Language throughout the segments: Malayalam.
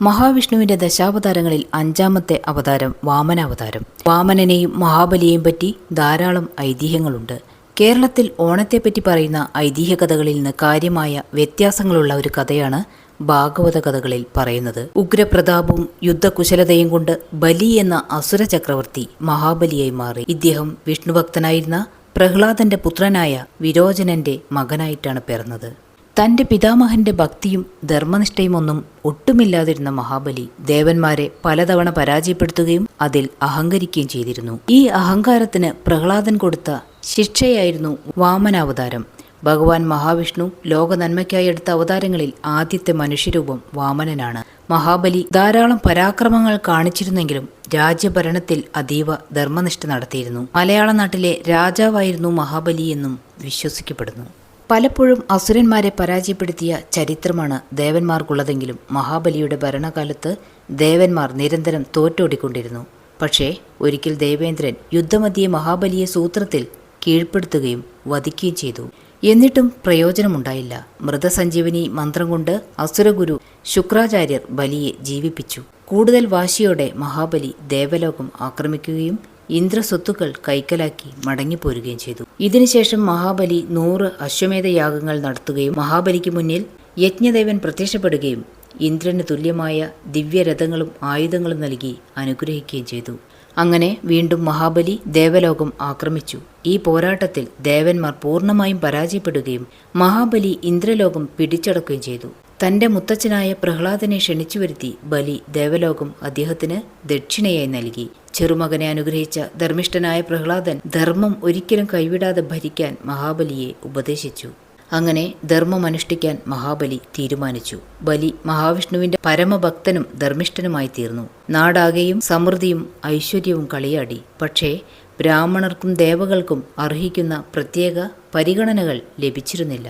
മഹാവിഷ്ണുവിന്റെ ദശാവതാരങ്ങളിൽ അഞ്ചാമത്തെ അവതാരം വാമനാവതാരം. വാമനനെയും മഹാബലിയെയും പറ്റി ധാരാളം ഐതിഹ്യങ്ങളുണ്ട്. കേരളത്തിൽ ഓണത്തെപ്പറ്റി പറയുന്ന ഐതിഹ്യ കഥകളിൽ നിന്ന് കാര്യമായ വ്യത്യാസങ്ങളുള്ള ഒരു കഥയാണ് ഭാഗവത കഥകളിൽ പറയുന്നത്. ഉഗ്രപ്രതാപവും യുദ്ധകുശലതയും കൊണ്ട് ബലി എന്ന അസുര ചക്രവർത്തി മഹാബലിയായി മാറി. ഇദ്ദേഹം വിഷ്ണുഭക്തനായിരുന്ന പ്രഹ്ലാദന്റെ പുത്രനായ വിരോചനന്റെ മകനായിട്ടാണ് പിറന്നത്. തന്റെ പിതാമഹന്റെ ഭക്തിയും ധർമ്മനിഷ്ഠയും ഒന്നും ഒട്ടുമില്ലാതിരുന്ന മഹാബലി ദേവന്മാരെ പലതവണ പരാജയപ്പെടുത്തുകയും അതിൽ അഹങ്കരിക്കുകയും ചെയ്തിരുന്നു. ഈ അഹങ്കാരത്തിന് പ്രഹ്ലാദൻ കൊടുത്ത ശിക്ഷയായിരുന്നു വാമനാവതാരം. ഭഗവാൻ മഹാവിഷ്ണു ലോക നന്മയ്ക്കായി എടുത്ത അവതാരങ്ങളിൽ ആദ്യത്തെ മനുഷ്യരൂപം വാമനനാണ്. മഹാബലി ധാരാളം പരാക്രമങ്ങൾ കാണിച്ചിരുന്നെങ്കിലും രാജ്യഭരണത്തിൽ അതീവ ധർമ്മനിഷ്ഠ നടത്തിയിരുന്നു. മലയാള നാട്ടിലെ രാജാവായിരുന്നു മഹാബലി എന്നും വിശ്വസിക്കപ്പെടുന്നു. പലപ്പോഴും അസുരന്മാരെ പരാജയപ്പെടുത്തിയ ചരിത്രമാണ് ദേവന്മാർക്കുള്ളതെങ്കിലും മഹാബലിയുടെ ഭരണകാലത്ത് ദേവന്മാർ നിരന്തരം തോറ്റോടിക്കൊണ്ടിരുന്നു. പക്ഷേ ഒരിക്കൽ ദേവേന്ദ്രൻ യുദ്ധമധ്യേ മഹാബലിയെ സൂത്രത്തിൽ കീഴ്പ്പെടുത്തുകയും വധിക്കുകയും ചെയ്തു. എന്നിട്ടും പ്രയോജനമുണ്ടായില്ല. മൃതസഞ്ജീവനി മന്ത്രം കൊണ്ട് അസുരഗുരു ശുക്രാചാര്യർ ബലിയെ ജീവിപ്പിച്ചു. കൂടുതൽ വാശിയോടെ മഹാബലി ദേവലോകം ആക്രമിക്കുകയും ഇന്ദ്രസ്വത്തുക്കൾ കൈക്കലാക്കി മടങ്ങിപ്പോരുകയും ചെയ്തു. ഇതിനുശേഷം മഹാബലി നൂറ് അശ്വമേധ യാഗങ്ങൾ നടത്തുകയും മഹാബലിക്ക് മുന്നിൽ യജ്ഞദേവൻ പ്രത്യക്ഷപ്പെടുകയും ഇന്ദ്രന് തുല്യമായ ദിവ്യരഥങ്ങളും ആയുധങ്ങളും നൽകി അനുഗ്രഹിക്കുകയും ചെയ്തു. അങ്ങനെ വീണ്ടും മഹാബലി ദേവലോകം ആക്രമിച്ചു. ഈ പോരാട്ടത്തിൽ ദേവന്മാർ പൂർണമായും പരാജയപ്പെടുകയും മഹാബലി ഇന്ദ്രലോകം പിടിച്ചടക്കുകയും ചെയ്തു. തന്റെ മുത്തച്ഛനായ പ്രഹ്ലാദനെ ക്ഷണിച്ചു വരുത്തി ബലി ദേവലോകം അദ്ദേഹത്തിന് ദക്ഷിണയായി നൽകി. ചെറുമകനെ അനുഗ്രഹിച്ച ധർമ്മിഷ്ഠനായ പ്രഹ്ലാദൻ ധർമ്മം ഒരിക്കലും കൈവിടാതെ ഭരിക്കാൻ മഹാബലിയെ ഉപദേശിച്ചു. അങ്ങനെ ധർമ്മം അനുഷ്ഠിക്കാൻ മഹാബലി തീരുമാനിച്ചു. ബലി മഹാവിഷ്ണുവിന്റെ പരമഭക്തനും ധർമ്മിഷ്ഠനുമായി തീർന്നു. നാടാകെയും സമൃദ്ധിയും ഐശ്വര്യവും കളിയാടി. പക്ഷേ ബ്രാഹ്മണർക്കും ദേവകൾക്കും അർഹിക്കുന്ന പ്രത്യേക പരിഗണനകൾ ലഭിച്ചിരുന്നില്ല.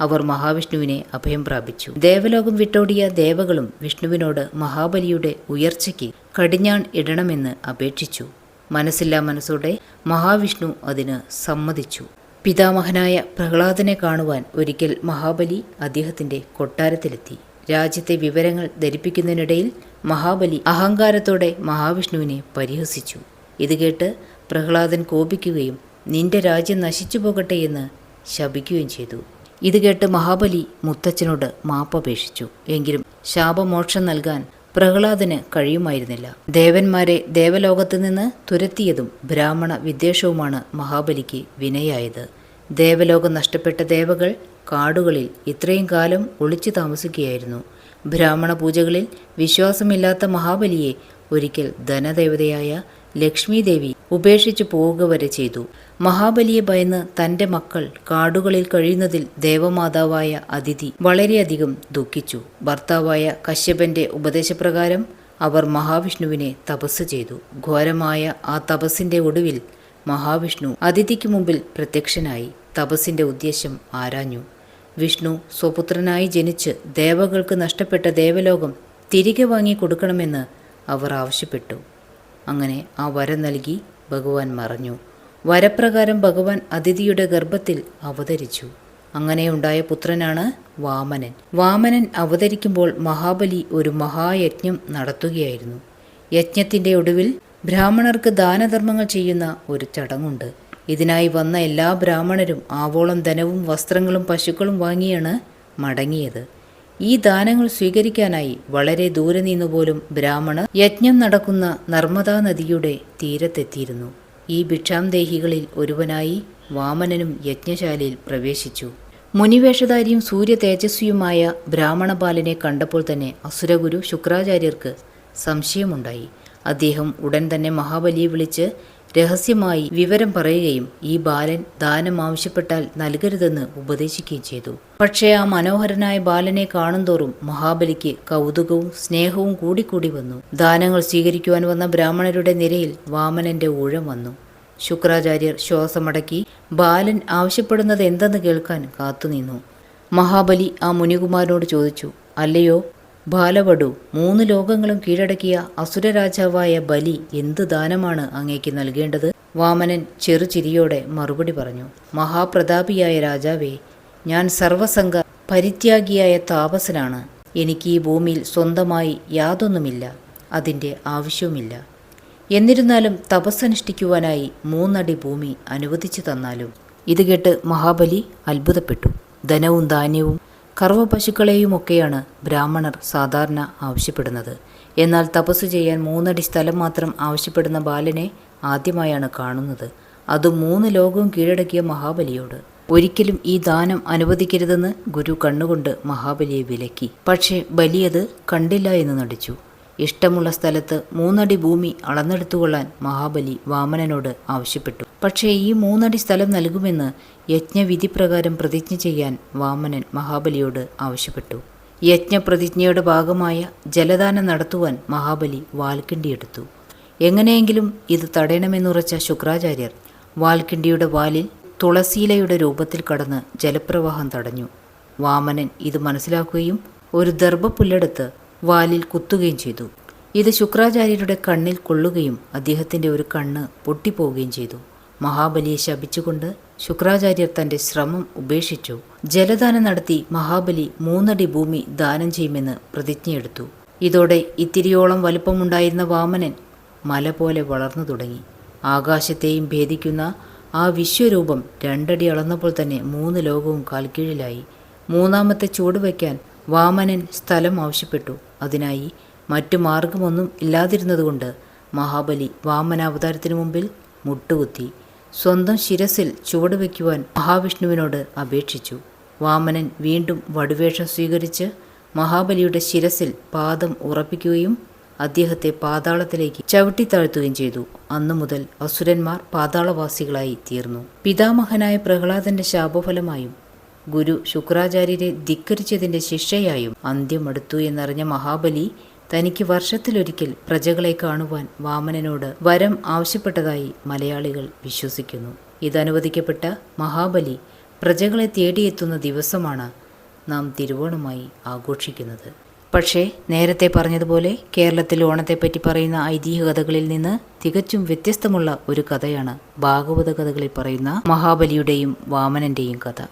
അവർ മഹാവിഷ്ണുവിനെ അഭയം പ്രാപിച്ചു. ദേവലോകം വിട്ടോടിയ ദേവകളും വിഷ്ണുവിനോട് മഹാബലിയുടെ ഉയർച്ചയ്ക്ക് കടിഞ്ഞാൺ ഇടണമെന്ന് അപേക്ഷിച്ചു. മനസ്സില്ലാ മനസ്സോടെ മഹാവിഷ്ണു അതിന് സമ്മതിച്ചു. പിതാമഹനായ പ്രഹ്ലാദനെ കാണുവാൻ ഒരിക്കൽ മഹാബലി അദ്ദേഹത്തിന്റെ കൊട്ടാരത്തിലെത്തി. രാജ്യത്തെ വിവരങ്ങൾ ധരിപ്പിക്കുന്നതിനിടയിൽ മഹാബലി അഹങ്കാരത്തോടെ മഹാവിഷ്ണുവിനെ പരിഹസിച്ചു. ഇത് കേട്ട് പ്രഹ്ലാദൻ കോപിക്കുകയും നിന്റെ രാജ്യം നശിച്ചു പോകട്ടെ എന്ന് ശപിക്കുകയും ചെയ്തു. ഇത് കേട്ട് മഹാബലി മുത്തച്ഛനോട് മാപ്പപേക്ഷിച്ചു. എങ്കിലും ശാപമോക്ഷം നൽകാൻ പ്രഹ്ലാദന് കഴിയുമായിരുന്നില്ല. ദേവന്മാരെ ദേവലോകത്ത് നിന്ന് തുരത്തിയതും ബ്രാഹ്മണ വിദ്വേഷവുമാണ് മഹാബലിക്ക് വിനയായത്. ദേവലോകം നഷ്ടപ്പെട്ട ദേവകൾ കാടുകളിൽ ഇത്രയും കാലം ഒളിച്ചു താമസിക്കുകയായിരുന്നു. ബ്രാഹ്മണ പൂജകളിൽ വിശ്വാസമില്ലാത്ത മഹാബലിയെ ഒരിക്കൽ ധനദേവതയായ ലക്ഷ്മി ദേവി ഉപേക്ഷിച്ചു പോവുക വരെ ചെയ്തു. മഹാബലിയെ ഭയന്ന് തന്റെ മക്കൾ കാടുകളിൽ കഴിയുന്നതിൽ ദേവമാതാവായ അതിഥി വളരെയധികം ദുഃഖിച്ചു. ഭർത്താവായ കശ്യപന്റെ ഉപദേശപ്രകാരം അവർ മഹാവിഷ്ണുവിനെ തപസ് ചെയ്തു. ഘോരമായ ആ തപസ്സിന്റെ ഒടുവിൽ മഹാവിഷ്ണു അതിഥിക്ക് മുമ്പിൽ പ്രത്യക്ഷനായി തപസ്സിന്റെ ഉദ്ദേശ്യം ആരാഞ്ഞു. വിഷ്ണു സ്വപുത്രനായി ജനിച്ച് ദേവകൾക്ക് നഷ്ടപ്പെട്ട ദേവലോകം തിരികെ വാങ്ങി കൊടുക്കണമെന്ന് അവർ ആവശ്യപ്പെട്ടു. അങ്ങനെ ആ വരം നൽകി ഭഗവാൻ മറഞ്ഞു. വരപ്രകാരം ഭഗവാൻ അതിഥിയുടെ ഗർഭത്തിൽ അവതരിച്ചു. അങ്ങനെയുണ്ടായ പുത്രനാണ് വാമനൻ. വാമനൻ അവതരിക്കുമ്പോൾ മഹാബലി ഒരു മഹായജ്ഞം നടത്തുകയായിരുന്നു. യജ്ഞത്തിന്റെ ഒടുവിൽ ബ്രാഹ്മണർക്ക് ദാനധർമ്മങ്ങൾ ചെയ്യുന്ന ഒരു ചടങ്ങുണ്ട്. ഇതിനായി വന്ന എല്ലാ ബ്രാഹ്മണരും ആവോളം ധനവും വസ്ത്രങ്ങളും പശുക്കളും വാങ്ങിയാണ് മടങ്ങിയത്. ഈ ദാനങ്ങൾ സ്വീകരിക്കാനായി വളരെ ദൂരെ നിന്നുപോലും ബ്രാഹ്മണർ യജ്ഞം നടക്കുന്ന നർമ്മദാ നദിയുടെ തീരത്തെത്തിയിരുന്നു. ഈ ഭിക്ഷാംദേഹികളിൽ ഒരുവനായി വാമനനും യജ്ഞശാലയിൽ പ്രവേശിച്ചു. മുനിവേഷധാരിയും സൂര്യ തേജസ്വിയുമായ ബ്രാഹ്മണബാലനെ കണ്ടപ്പോൾ തന്നെ അസുരഗുരു ശുക്രാചാര്യർക്ക് സംശയമുണ്ടായി. അദ്ദേഹം ഉടൻ തന്നെ മഹാബലിയെ വിളിച്ച് രഹസ്യമായി വിവരം പറയുകയും ഈ ബാലൻ ദാനം ആവശ്യപ്പെട്ടാൽ നൽകരുതെന്ന് ഉപദേശിക്കുകയും ചെയ്തു. പക്ഷേ ആ മനോഹരനായ ബാലനെ കാണുന്തോറും മഹാബലിക്ക് കൗതുകവും സ്നേഹവും കൂടിക്കൂടി വന്നു. ദാനങ്ങൾ സ്വീകരിക്കുവാൻ വന്ന ബ്രാഹ്മണരുടെ നിരയിൽ വാമനന്റെ ഊഴം വന്നു. ശുക്രാചാര്യർ ശ്വാസമടക്കി ബാലൻ ആവശ്യപ്പെടുന്നത് എന്തെന്ന് കേൾക്കാൻ കാത്തുനിന്നു. മഹാബലി ആ മുനികുമാരനോട് ചോദിച്ചു അല്ലയോ ബാലവടു. മൂന്ന് ലോകങ്ങളും കീഴടക്കിയ അസുരരാജാവായ ബലി എന്ത് ദാനമാണ് അങ്ങേക്ക് നൽകേണ്ടത്? വാമനൻ ചെറുചിരിയോടെ മറുപടി പറഞ്ഞു മഹാപ്രതാപിയായ രാജാവേ ഞാൻ സർവസംഘ പരിത്യാഗിയായ താപസനാണ്. എനിക്ക് ഈ ഭൂമിയിൽ സ്വന്തമായി യാതൊന്നുമില്ല അതിന്റെ ആവശ്യവുമില്ല. എന്നിരുന്നാലും തപസ്സനുഷ്ഠിക്കുവാനായി മൂന്നടി ഭൂമി അനുവദിച്ചു തന്നാലും. ഇത് കേട്ട് മഹാബലി അത്ഭുതപ്പെട്ടു. ധനവും ധാന്യവും കറവ പശുക്കളെയുമൊക്കെയാണ് ബ്രാഹ്മണർ സാധാരണ ആവശ്യപ്പെടുന്നത്. എന്നാൽ തപസ് ചെയ്യാൻ മൂന്നടി സ്ഥലം മാത്രം ആവശ്യപ്പെടുന്ന ബാലനെ ആദ്യമായാണ് കാണുന്നത്. അത് മൂന്ന് ലോകവും കീഴടക്കിയ മഹാബലിയോട്. ഒരിക്കലും ഈ ദാനം അനുവദിക്കരുതെന്ന് ഗുരു കണ്ണുകൊണ്ട് മഹാബലിയെ വിലക്കി. പക്ഷേ ബലിയത് കണ്ടില്ല എന്ന് നടിച്ചു. ഇഷ്ടമുള്ള സ്ഥലത്ത് മൂന്നടി ഭൂമി അളന്നെടുത്തുകൊള്ളാൻ മഹാബലി വാമനനോട് ആവശ്യപ്പെട്ടു. പക്ഷേ ഈ മൂന്നടി സ്ഥലം നൽകുമെന്ന് യജ്ഞവിധിപ്രകാരം പ്രതിജ്ഞ ചെയ്യാൻ വാമനൻ മഹാബലിയോട് ആവശ്യപ്പെട്ടു. യജ്ഞപ്രതിജ്ഞയുടെ ഭാഗമായ ജലദാനം നടത്തുവാൻ മഹാബലി വാൽക്കിണ്ടിയെടുത്തു എങ്ങനെയെങ്കിലും ഇത് തടയണമെന്നുറച്ച ശുക്രാചാര്യർ വാൽക്കിണ്ടിയുടെ വാലിൽ തുളസീലയുടെ രൂപത്തിൽ കടന്ന് ജലപ്രവാഹം തടഞ്ഞു. വാമനൻ ഇത് മനസ്സിലാക്കുകയും ഒരു ദർഭപ്പുല്ലെടുത്ത് വാലിൽ കുത്തുകയും ചെയ്തു. ഇത് ശുക്രാചാര്യരുടെ കണ്ണിൽ കൊള്ളുകയും അദ്ദേഹത്തിന്റെ ഒരു കണ്ണ് പൊട്ടിപ്പോവുകയും ചെയ്തു. മഹാബലിയെ ശപിച്ചുകൊണ്ട് ശുക്രാചാര്യർ തന്റെ ശ്രമം ഉപേക്ഷിച്ചു. ജലദാനം നടത്തി മഹാബലി മൂന്നടി ഭൂമി ദാനം ചെയ്യുമെന്ന് പ്രതിജ്ഞയെടുത്തു. ഇതോടെ ഇത്തിരിയോളം വലുപ്പമുണ്ടായിരുന്ന വാമനൻ മല പോലെ വളർന്നു തുടങ്ങി. ആകാശത്തെയും ഭേദിക്കുന്ന ആ വിശ്വരൂപം രണ്ടടി അളന്നപ്പോൾ തന്നെ മൂന്ന് ലോകവും കാൽക്കീഴിലായി. മൂന്നാമത്തെ ചുവട് വയ്ക്കാൻ വാമനൻ സ്ഥലം ആവശ്യപ്പെട്ടു. അതിനായി മറ്റു മാർഗമൊന്നും ഇല്ലാതിരുന്നതുകൊണ്ട് മഹാബലി വാമനാവതാരത്തിനു മുമ്പിൽ മുട്ടുകുത്തി. സ്വന്തം ശിരസിൽ ചുവട് വയ്ക്കുവാൻ മഹാവിഷ്ണുവിനോട് അപേക്ഷിച്ചു. വാമനൻ വീണ്ടും വടുവേഷം സ്വീകരിച്ച് മഹാബലിയുടെ ശിരസിൽ പാദം ഉറപ്പിക്കുകയും അദ്ദേഹത്തെ പാതാളത്തിലേക്ക് ചവിട്ടിത്താഴ്ത്തുകയും ചെയ്തു. അന്നു മുതൽ അസുരന്മാർ പാതാളവാസികളായി തീർന്നു. പിതാമഹനായ പ്രഹ്ലാദന്റെ ശാപഫലമായും ഗുരു ശുക്രാചാര്യരെ ധിക്കരിച്ചതിന്റെ ശിക്ഷയായും അന്ത്യമടുത്തു എന്നറിഞ്ഞ മഹാബലി തനിക്ക് വർഷത്തിലൊരിക്കൽ പ്രജകളെ കാണുവാൻ വാമനനോട് വരം ആവശ്യപ്പെട്ടതായി മലയാളികൾ വിശ്വസിക്കുന്നു. ഇതനുവദിക്കപ്പെട്ട മഹാബലി പ്രജകളെ തേടിയെത്തുന്ന ദിവസമാണ് നാം തിരുവോണമായി ആഘോഷിക്കുന്നത്. പക്ഷേ നേരത്തെ പറഞ്ഞതുപോലെ കേരളത്തിൽ ഓണത്തെപ്പറ്റി പറയുന്ന ഐതിഹ്യ കഥകളിൽ നിന്ന് തികച്ചും വ്യത്യസ്തമുള്ള ഒരു കഥയാണ് ഭാഗവത കഥകളിൽ പറയുന്ന മഹാബലിയുടെയും വാമനന്റെയും കഥ.